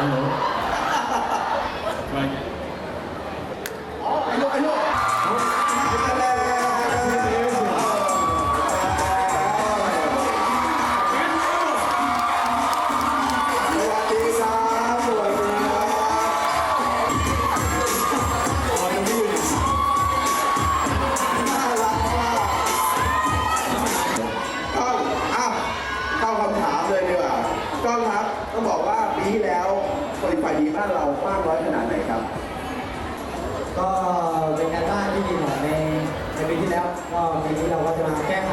Hello. Right. อ๋อไอ้ลูกไอ้ลูกสวัสดีครับสวัสดีครับน่ารักมากกล้องอ้าวเข้าคำถามเลยดีกว่ากล้องครับต้องบอกว่าปีที่แล้ว บริฝ่ายดีบ้านเรามากน้อยขนาดไหนครับ ก็เป็นการบ้านที่ดีหน่อยในในปีที่แล้วก็ปีนี้เราก็จะมาแก้ไข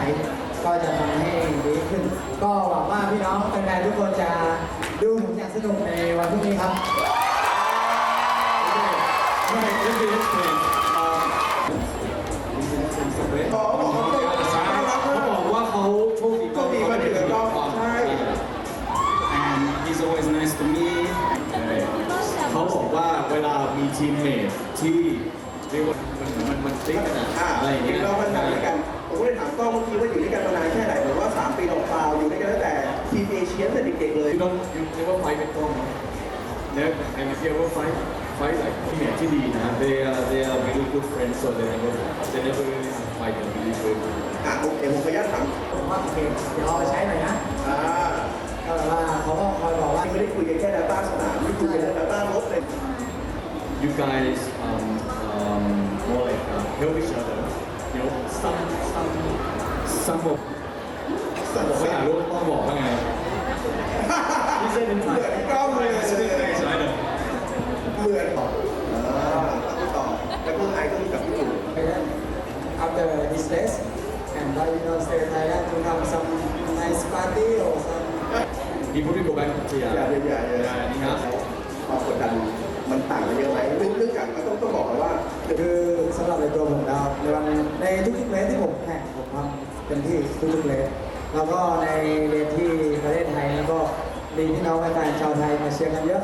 ก็จะทำให้ดีขึ้น ก็หวังว่าพี่น้องแฟนๆทุกคนจะดูผมอย่างสนุกในวันพรุ่งนี้ครับ เขาบอกว่าเวลามีทีมเมทที่เรียกว่ามันมันมันติ๊กกันอะอ่าอะไรอย่างเห็เงี้นยเรามันนานด้วยกันผมก็เลยถามกล้องเมื่อกี้ว่าอยู่ด้วยกันมานานแค่ไหนผมว่า3ปีเราเปล่าอยู่ด้วยกันตั้งแต่ทีมเอเชียตั้งแต่เด็กๆเลย you don't you never fight เป็นกล้องเนี่ย and if you ever fight fight like ทีมเมทที่ดีนะ they are they are very good friends so they never they never really fight and really good อะโอเคผมขออนุญาตถามผมว่าโอเคเดี๋ยวเอาไปใช้หน่อยนะ you guys um, um, more like uh, help each other. You know, some some some of สั่ง ผม เสี ไม่ ย อ่านรู้ต้องบอกว่าไง He said in เหมือน Thai. กล้องเลย I said in Thai, so I know. เหมือนอ่าต้องต่อแต่คนไทยก็รู้จักพี่ตู่ after this test and now you know stay in Thailand to have some nice party or some He probably go back to อย่า Thailand. อย่าอย่าอย่า Yeah, อย่าความกดดัน มันต่างกันเยอะไหมเรื่องเรื่องจารกมันต้องต้องบอกเลยว่าคือสำหรับในตัวผมแล้วในวันในทุกๆเลสที่ผมแข่งผมทำเต็มที่ทุกๆเลสแล้วก็ในเลสที่ประเทศไทยแล้วก็มีพี่น้องแฟนชาวไทยมาเชียร์กันเยอะ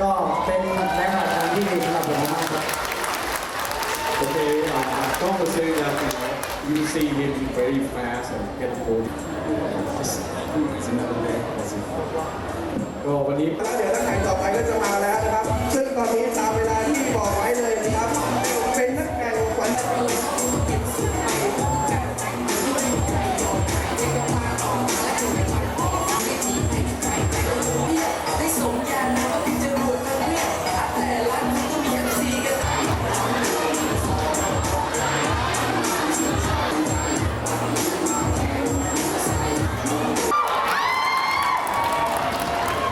ก็เป็นแรงผลักดันที่ดีสำหรับผมมากครับ Okay, uh, I Tom was saying that you, know, you see him very fast and get home. Just, it's another day. That's it. ก็วันนี้